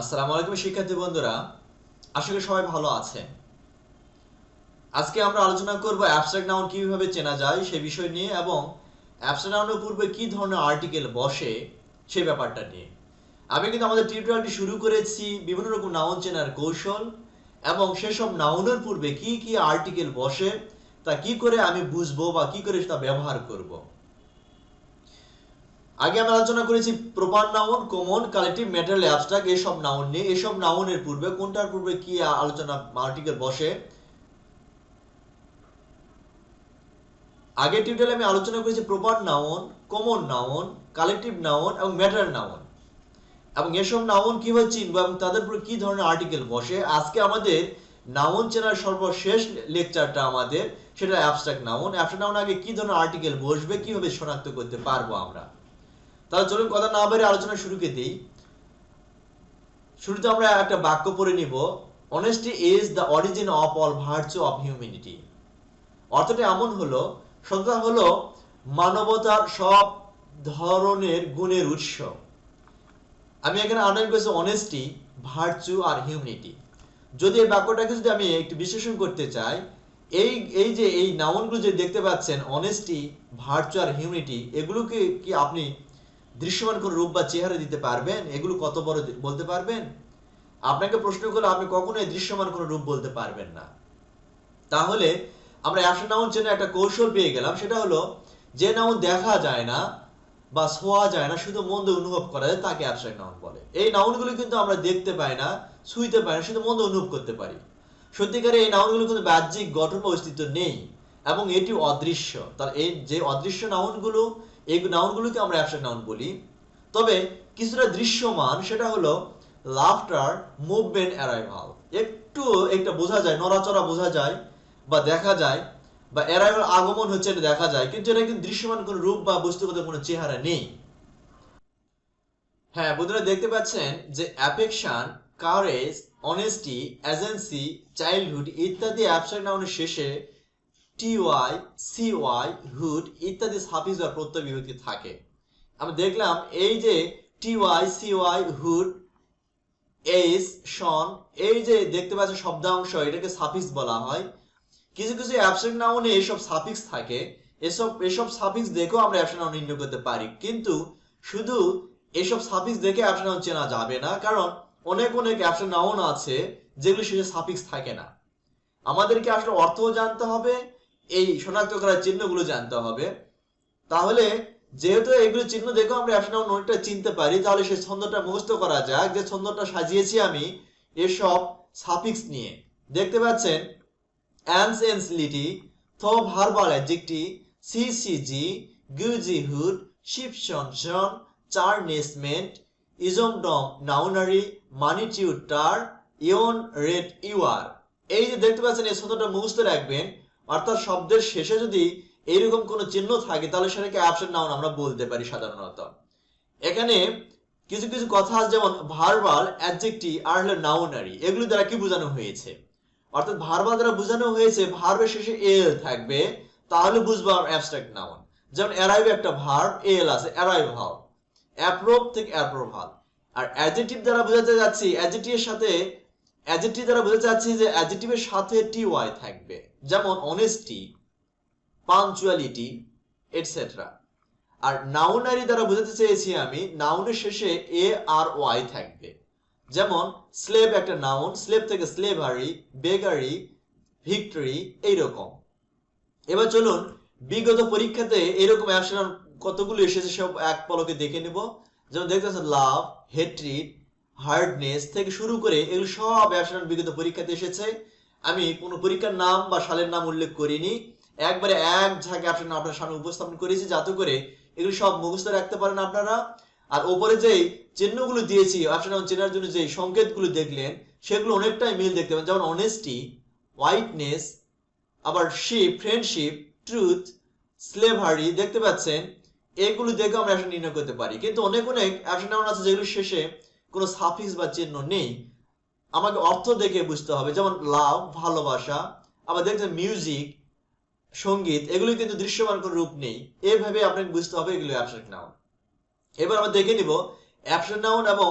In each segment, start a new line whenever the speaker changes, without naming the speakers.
আসসালামু আলাইকুম শিক্ষার্থী বন্ধুরা। করি সবাই ভালো আছেন আজকে আমরা আলোচনা করব অ্যাবস্ট্রাক্ট নাউন কীভাবে চেনা যায় সেই বিষয় নিয়ে এবং অ্যাবস্ট্রাক্ট নাউনের পূর্বে কি ধরনের আর্টিকেল বসে সেই ব্যাপারটা নিয়ে। আমি কিন্তু আমাদের টিউটোরিয়ালটি শুরু করেছি বিভিন্ন রকম নাউন চেনার কৌশল এবং সেসব নাউনের পূর্বে কি কি আর্টিকেল বসে, তা কি করে আমি বুঝব বা কি করে তা ব্যবহার করব। আগে আমরা আলোচনা করেছি proper noun, common, collective material abstract এইসব নাউন নিয়ে। এইসব নাউনের পূর্বে কোনটার পূর্বে কি আলোচনা আর্টিকেল বসে? আগের টিউটোরিয়ালে আমি আলোচনা করেছি proper noun, common noun, collective noun এবং ম্যাটার নাউন। এবং এসব নাউন কীভাবে চিনবো এবং তাদের উপর কি ধরনের আর্টিকেল বসে? আজকে আমাদের নাউন চেনার সর্বশেষ লেকচারটা আমাদের, সেটা অ্যাবস্ট্রাক্ট নাউন। অ্যাবস্ট্রাক্ট নাউন আগে কি ধরনের আর্টিকেল বসবে, কীভাবে শনাক্ত করতে পারব আমরা? তাহলে চলুন কথা না বেড়ে আলোচনা শুরুকে দিই। শুরুতে আমরা একটা বাক্য পড়ে নিব। Honesty is the origin of all virtue of humanity অর্থটা এমন হলো সততা হলো মানবতার সব ধরনের গুণের উৎস। আমি এখানে আনন্দ করেছি অনেস্টি ভার্চু আর হিউম্যানিটি যদি এই বাক্যটাকে যদি আমি একটু বিশ্লেষণ করতে চাই, এই এই যে, এই নাউনগুলো যে দেখতে পাচ্ছেন অনেস্টি ভার্চু আর হিউম্যানিটি এগুলোকে কি আপনি দৃশ্যমান কোন রূপ বা চেহারা দিতে পারবেন? এগুলো কত বড় বলতে পারবেন? আপনাকে প্রশ্ন করলে, আপনি কখনোই দৃশ্যমান কোন রূপ বলতে পারবেন না। তাহলে আমরা অ্যাকশন নাউন চেনে একটা কৌশল পেয়ে গেলাম, সেটা হলো, যে নাউন দেখা যায় না বা ছোঁয়া যায় না, শুধু মন্দ অনুভব করা যায়, তাকে অ্যাবস্ট্রাক্ট নাউন বলে। এই নাউনগুলো কিন্তু আমরা দেখতে পাই না ছুঁইতে পাই না, শুধু মন্দ অনুভব করতে পারি। সত্যিকারে এই নাউনগুলো কিন্তু বাহ্যিক গঠন বা অস্তিত্ব নেই, এবং এটি অদৃশ্য। তার এই যে অদৃশ্য নাউনগুলো এই নাউনগুলোকে আমরা অ্যাবস্ট্রাক্ট নাউন বলি। তবে কিছুটা দৃশ্যমান সেটা হলো লাফটার মুভমেন্ট অ্যারাইভাল একটু একটা বোঝা যায়, নড়াচড়া বোঝা যায় বা দেখা যায় বা অ্যারাইভাল আগমন হচ্ছে এটা দেখা যায়, কিন্তু এটা কিন্তু দৃশ্যমান কোনো রূপ বা বস্তুগত কোনো চেহারা নেই। হ্যাঁ বন্ধুরা দেখতে পাচ্ছেন যে affection courage honesty agency childhood ইত্যাদি অ্যাবস্ট্রাক্ট নাউনের শেষে টিওয়াই সিওয়াই হুড ইত্যাদি সাফিক্স বা প্রত্যয় বিভক্তি থাকে। আমরা দেখলাম এই যে টিওয়াই সিওয়াই হুড এইস শন এই যে দেখতে পাচ্ছেন শব্দাংশ, এটাকে সাফিক্স বলা হয়। কিছু কিছু অ্যাবসেন্ট নাউনে এসব সাফিক্স থাকে। এসব এসব সাফিক্স দেখেও আমরা অ্যাবসেন্ট নাউন নির্ণয় করতে পারি। কিন্তু শুধু এসব সাফিক্স দেখে অ্যাবসেন্ট নাউন চেনা যাবে না, কারণ অনেক অনেক অ্যাবসেন্ট নাউন আছে যেগুলো শেষে সাফিক্স থাকে না। আমাদেরকে আসলে অর্থও জানতে হবে এই শনাক্ত করার চিহ্নগুলো জানতে হবে। তাহলে যেহেতু এগুলো চিহ্ন দেখেও আমরা অ্যাবসেন্ট নাউন অনেকটা চিনতে পারি তাহলে সেই ছন্দটা মুখস্থ করা যাক। যে ছন্দটা সাজিয়েছি আমি এসব সাফিক্স নিয়ে। দেখতে পাচ্ছেন? Anciently, though verbal adjective, CCG, Gujihood, Shipshonshon, Charnesment, Isomdom, Nounary, Magnitude Tar, Ion Red Iwar. এই যে দেখতে পাচ্ছেন এই ছন্দটা মুখস্থ রাখবেন। অর্থাৎ শব্দের শেষে যদি এইরকম কোনো চিহ্ন থাকে, তাহলে সেটাকে অ্যাবসেন্ট নাউন আমরা বলতে পারি সাধারণত। এখানে কিছু কিছু কথা যেমন ভার্বাল অ্যাডজেক্টিভ আর হলো নাউনারি এগুলো দ্বারা কি বোঝানো হয়েছে? অর্থাৎ ভার্বাল দ্বারা বোঝানো হয়েছে ভার্বের শেষে এল থাকবে, তাহলে বুঝব অ্যাবস্ট্রাক্ট নাউন যেমন অ্যারাইভ একটা ভার্ব এল আছে অ্যারাইভ অ্যারাইভাল অ্যাপ্রোভ থেকে অ্যাপ্রোভাল আর অ্যাডজেক্টিভ দ্বারা বোঝাতে যাচ্ছি অ্যাডজেক্টিভের সাথে অ্যাডজেক্টিভ দ্বারা বোঝাতে চাচ্ছি যে অ্যাডজেক্টিভের সাথে টি ওয়াই থাকবে। যেমন অনেস্টি পাঞ্চুয়ালিটি এটসেট্রা আর নাউনারি দ্বারা বোঝাতে চেয়েছি আমি নাউনের শেষে এ আর ওয়াই থাকবে। যেমন স্লেভ একটা নাউন স্লেভ থেকে স্লেভারি বেগারি ভিক্টরি এইরকম। এবার চলুন, বিগত পরীক্ষাতে এরকম অ্যাকশন কতগুলো এসেছে সব এক পলকে দেখে নেব। যেমন, দেখতে পাচ্ছেন লাভ হেট্রিড হার্ডনেস থেকে শুরু করে এগুলো সব অ্যাকশন বিগত পরীক্ষাতে এসেছে। আমি কোনো পরীক্ষার নাম বা সালের নাম উল্লেখ করিনি। একবারে এক ঝাঁকে অ্যাকশন আপনার সামনে উপস্থাপন করেছি যাতে করে এগুলো সব মুখস্থ রাখতে পারেন আপনারা। আর ওপরে যেই চিহ্নগুলো দিয়েছি অপশন চেনার জন্য যে সংকেতগুলো দেখলেন, সেগুলো অনেকটাই মিল দেখতে পাবেন। যেমন অনেস্টি হোয়াইটনেস আবার শিপ ফ্রেন্ডশিপ ট্রুথ স্লেভারি দেখতে পাচ্ছেন। এগুলো দেখে আমরা অ্যাকশন নির্ণয় করতে পারি। কিন্তু অনেক অনেক অ্যাকশন নাউন আছে যেগুলো শেষে কোনো সাফিক্স বা চিহ্ন নেই। আমাকে অর্থ দেখে বুঝতে হবে, যেমন লাভ, ভালোবাসা, আবার দেখছেন মিউজিক সংগীত এগুলো কিন্তু দৃশ্যমান কোনো রূপ নেই। এভাবে আপনাকে বুঝতে হবে এগুলো অ্যাবস্ট্রাক্ট নাউন এবার আমরা দেখে নিব অ্যাবসেন্ট নাউন এবং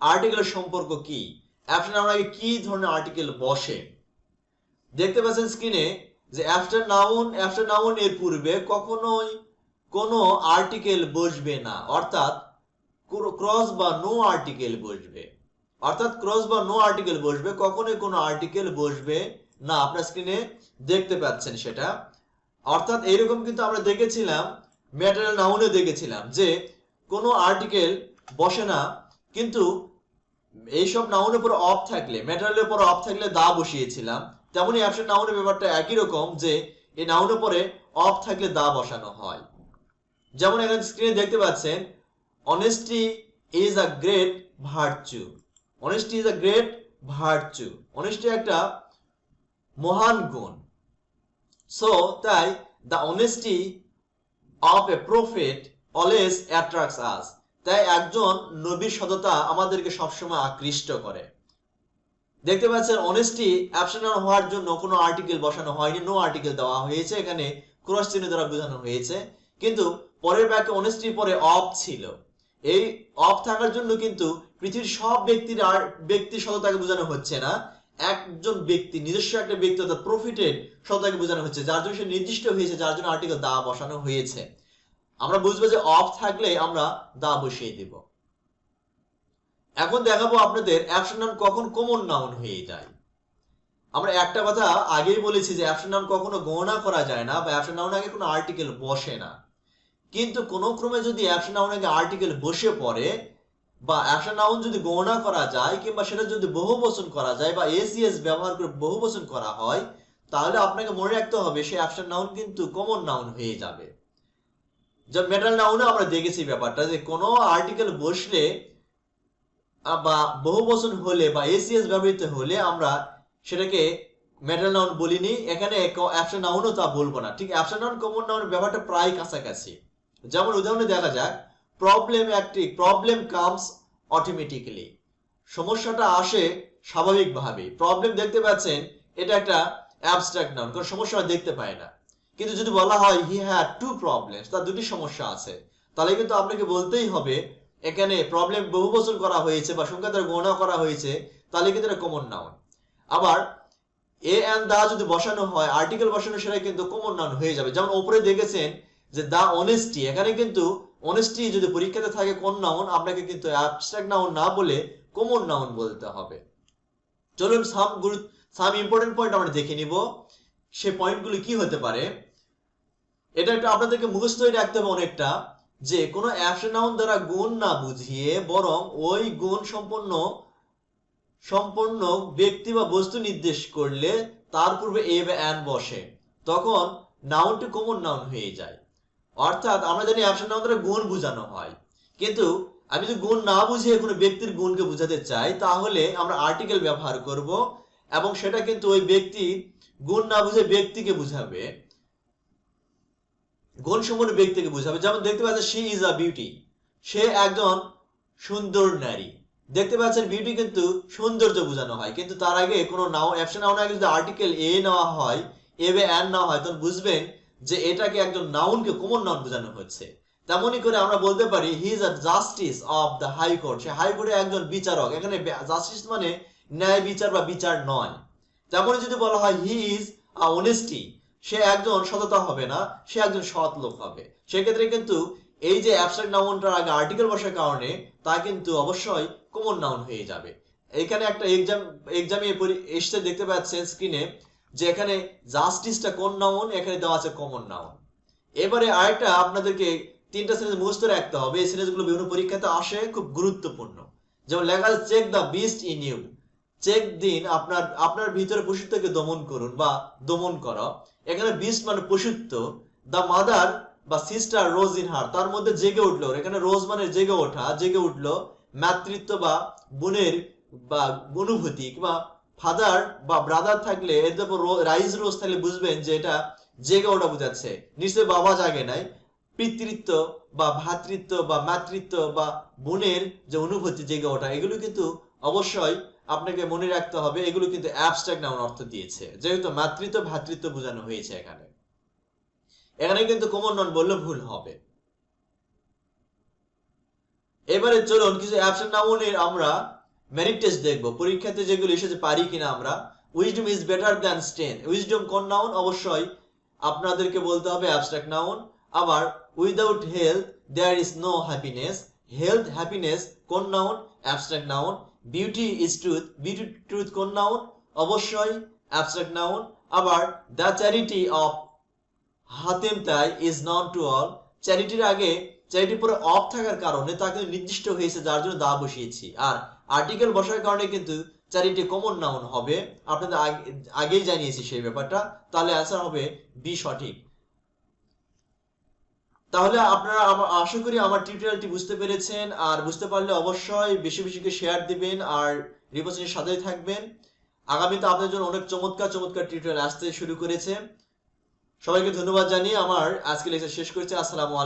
আর্টিকেলের সম্পর্ক কি। অ্যাবস্ট্রাক্ট নাউন আগে কি ধরনের আর্টিকেল বসে? দেখতে পাচ্ছেন স্ক্রিনে যে অ্যাফটার নাউন অ্যাফটার নাউন এর পূর্বে কখনোই কোনো আর্টিকেল বসবে না। অর্থাৎ ক্রস বা নো আর্টিকেল বসবে। অর্থাৎ ক্রস বা নো আর্টিকেল বসবে, কখনোই কোনো আর্টিকেল বসবে না। আপনার স্ক্রিনে দেখতে পাচ্ছেন সেটা। অর্থাৎ এইরকম কিন্তু আমরা দেখেছিলাম ম্যাটেরিয়াল নাউনে দেখেছিলাম যে কোনো আর্টিকেল বসে না, কিন্তু এইসব নাউনের উপর অফ থাকলে ম্যাটেরিয়ালের উপর অফ থাকলে দা বসিয়েছিলাম। তেমনই অ্যাবসেন্ট নাউনের ব্যাপারটা একই রকম যে এই নাউনের পরে অফ থাকলে দা বসানো হয়। যেমন এখানে স্ক্রিনে দেখতে পাচ্ছেন honesty is a great virtue honesty is a great virtue honesty একটা মহান গুণ সো তাই the honesty of a prophet always attracts us তাই একজন নবীর সততা আমাদেরকে সবসময় আকৃষ্ট করে। দেখতে পাচ্ছেন অনেস্টি অ্যাবসেন্ট হওয়ার জন্য কোনো আর্টিকেল বসানো হয়নি নো আর্টিকেল দেওয়া হয়েছে, এখানে ক্রস চিহ্ন দ্বারা বোঝানো হয়েছে। কিন্তু, পরের ব্যাকে অনেস্টি পরে অফ ছিল। এই অফ থাকার জন্য কিন্তু পৃথিবীর সব ব্যক্তির আর ব্যক্তির সততাকে বোঝানো হচ্ছে না। একজন ব্যক্তি, নিজস্ব একটা ব্যক্তি অর্থাৎ প্রফিটেড সততাকে বোঝানো হচ্ছে, যার জন্য সে নির্দিষ্ট হয়েছে, যার জন্য আর্টিকেল দা বসানো হয়েছে। আমরা বুঝব যে অফ থাকলে আমরা দা বসিয়ে দেব। এখন দেখাবো আপনাদের অ্যাবসেন্ট নাম কখন কমন নাউন হয়ে যায়। আমরা একটা কথা আগেই বলেছি যে অ্যাবসেন্ট নাম কখনো গণনা করা যায় না বা অ্যাবসেন্ট নাউন আগে কোনো আর্টিকেল বসে না। কিন্তু কোনো ক্রমে যদি অ্যাবসেন্ট নাউন আগে আর্টিকেল বসে পড়ে বা অ্যাবসেন্ট নাউন যদি গণনা করা যায় কিংবা সেটা যদি বহু বচন করা যায় বা এসিএস ব্যবহার করে বহু বচন করা হয়, তাহলে আপনাকে মনে রাখতে হবে সেই অ্যাবসেন্ট নাউন কিন্তু কমন নাউন হয়ে যাবে। যেমন মেটাল নাউনে আমরা দেখেছি ব্যাপারটা যে কোনো আর্টিকেল বসলে বা বহু বচন হলে বা এসিএস ব্যবহৃত হলে আমরা সেটাকে মেটাল নাউন বলিনি, এখানে অ্যাবসেন্ট নাউনও তা বলব না। ঠিক অ্যাবসেন্ট নাউন কমন নাউনের ব্যাপারটা প্রায় কাছাকাছি। যেমন উদাহরণে দেখা যাক প্রবলেম একটি প্রবলেম কামস অটোমেটিক্যালি সমস্যাটা আসে স্বাভাবিকভাবে প্রবলেম দেখতে পাচ্ছেন, এটা একটা অ্যাবস্ট্রাক্ট নাউন কারণ সমস্যা দেখতে পাই না। কিন্তু যদি বলা হয় হি হ্যাড টু প্রবলেমস তার দুটি সমস্যা আছে। তাহলে কিন্তু আপনাকে বলতেই হবে, এখানে প্রবলেম বহু বছর করা হয়েছে বা সংখ্যা দ্বারা গণনা করা হয়েছে, তাহলে কিন্তু এটা কমন নাউন আবার এ অ্যান্ড দা যদি বসানো হয় আর্টিকেল বসানো সেটা কিন্তু কমন নাউন হয়ে যাবে। যেমন ওপরে দেখেছেন যে দা অনেস্টি এখানে কিন্তু অনেস্টি যদি পরীক্ষাতে থাকে কোন নাউন আপনাকে কিন্তু অ্যাবস্ট্রাক্ট নাউন না বলে কমন নাউন বলতে হবে। চলুন সাম গুরুত্ব সাম ইম্পর্টেন্ট পয়েন্ট আমরা দেখে নিব। সে পয়েন্টগুলি কি হতে পারে? এটা একটু আপনাদেরকে মুখস্থ রাখতে হবে অনেকটা, যে কোনো অ্যাবসেন্ট নাউন দ্বারা গুণ না বুঝিয়ে বরং ওই গুণ সম্পন্ন সম্পন্ন ব্যক্তি বা বস্তু নির্দেশ করলে তার পূর্বে এ বা অ্যান বসে। তখন নাউনটি কমন নাউন হয়ে যায়। অর্থাৎ আমরা জানি অ্যাবসেন্ট দ্বারা গুণ বোঝানো হয়। কিন্তু আমি যদি গুণ না বুঝিয়ে কোনো ব্যক্তির গুণকে বোঝাতে চাই, তাহলে আমরা আর্টিকেল ব্যবহার করব এবং সেটা কিন্তু ওই ব্যক্তি গুণ না বুঝে ব্যক্তিকে বুঝাবে। গুণ সম্পন্ন ব্যক্তিকে বুঝাবে। যেমন দেখতে পাচ্ছেন শি ইজ আ বিউটি সে একজন সুন্দর নারী। দেখতে পাচ্ছেন বিউটি কিন্তু সৌন্দর্য বোঝানো হয়। কিন্তু তার আগে কোনো নাও অ্যাপশন নাউন আগে যদি আর্টিকেল এ নেওয়া হয় এ বে অ্যান নেওয়া হয়, তখন বুঝবেন যে এটাকে একজন নাউনকে কমন নাউন বোঝানো হচ্ছে। তেমনই করে আমরা বলতে পারি he is a justice of the high court সে হাইকোর্টে একজন বিচারক। এখানে জাস্টিস মানে ন্যায় বিচার বা বিচার নয়। তেমনই যদি বলা হয় হি ইজ আ অনেস্টি সে একজন সততা হবে না, সে একজন সৎ লোক হবে। সেক্ষেত্রে কিন্তু এই যে অ্যাবস্ট্রাক্ট নাউনটার আগে আর্টিকেল বসার কারণে তা কিন্তু অবশ্যই কমন নাউন হয়ে যাবে। এখানে একটা এক্সাম এক্সামে এসে দেখতে পাচ্ছেন স্ক্রিনে যে এখানে জাস্টিসটা কোন নাউন এখানে দেওয়া আছে কমন নাউন এবারে আরেকটা আপনাদেরকে তিনটা সিরিজ মুখস্থ রাখতে হবে। এই সিরিজগুলো বিভিন্ন পরীক্ষাতে আসে, খুব গুরুত্বপূর্ণ। যেমন লেখা আছে check the beast in you check দিন, আপনার আপনার ভিতরে পশুত্বকে দমন করুন বা দমন করা। এখানে বিস্ট মানে পশুত্ব। দ্য মাদার বা সিস্টার রোজ ইন হার তার মধ্যে জেগে উঠল। এখানে রোজ মানে জেগে ওঠা, জেগে উঠল। মাতৃত্ব বা বোনের বা অনুভূতি কিংবা ফাদার বা ব্রাদার থাকলে এর উপর রাইজ রোজ থাকলে বুঝবেন যে এটা জেগে ওঠা বোঝাচ্ছে। নিশ্চয়ই বাবা জাগে নাই। পিতৃত্ব বা ভ্রাতৃত্ব বা মাতৃত্ব বা বোনের যে অনুভূতি জেগে ওঠা, এগুলো কিন্তু অবশ্যই আপনাকে মনে রাখতে হবে। এগুলো কিন্তু অ্যাবস্ট্রাক্ট নাউন অর্থ দিয়েছে। যেহেতু মাতৃত্ব, ভাতৃত্ব বোঝানো হয়েছে এখানে। এখানে কিন্তু কমন নন বললে ভুল হবে। এবারে চলুন, কিছু অ্যাবসেন্ট নাউনের আমরা মেরিট টেস্ট দেখব। পরীক্ষাতে যেগুলো এসেছে পারি কিনা আমরা। Wisdom is better than strength wisdom কোন নাউন অবশ্যই আপনাদেরকে বলতে হবে অ্যাবস্ট্রাক্ট নাউন আবার without health there is no happiness health happiness কোন noun abstract noun beauty is truth beauty truth কোন নাউন অবশ্যই অ্যাবস্ট্রাক্ট নাউন আবার the charity of Hatim Tai is none to all চ্যারিটির আগে চ্যারিটির পরে অফ থাকার কারণে তা কিন্তু নির্দিষ্ট হয়েছে, যার জন্য দা বসিয়েছি। আর আর্টিকেল বসার কারণে কিন্তু চ্যারিটি কমন নাউন হবে। আপনাদের আগেই জানিয়েছি সেই ব্যাপারটা। তাহলে অ্যান্সার হবে বি সঠিক। তাহলে আপনারা আশা করি আমার টিউটোরিয়ালটি বুঝতে পেরেছেন। আর বুঝতে পারলে অবশ্যই বেশি বেশি করে শেয়ার দিবেন আর রিপোর্টের সাথেই থাকবেন। আগামীতে আপনাদের জন্য অনেক চমৎকার চমৎকার টিউটোরিয়াল আসতে শুরু করেছে। সবাইকে ধন্যবাদ জানিয়ে আমার আজকে লেকচার শেষ করছি। আসসালামু আলাইকুম।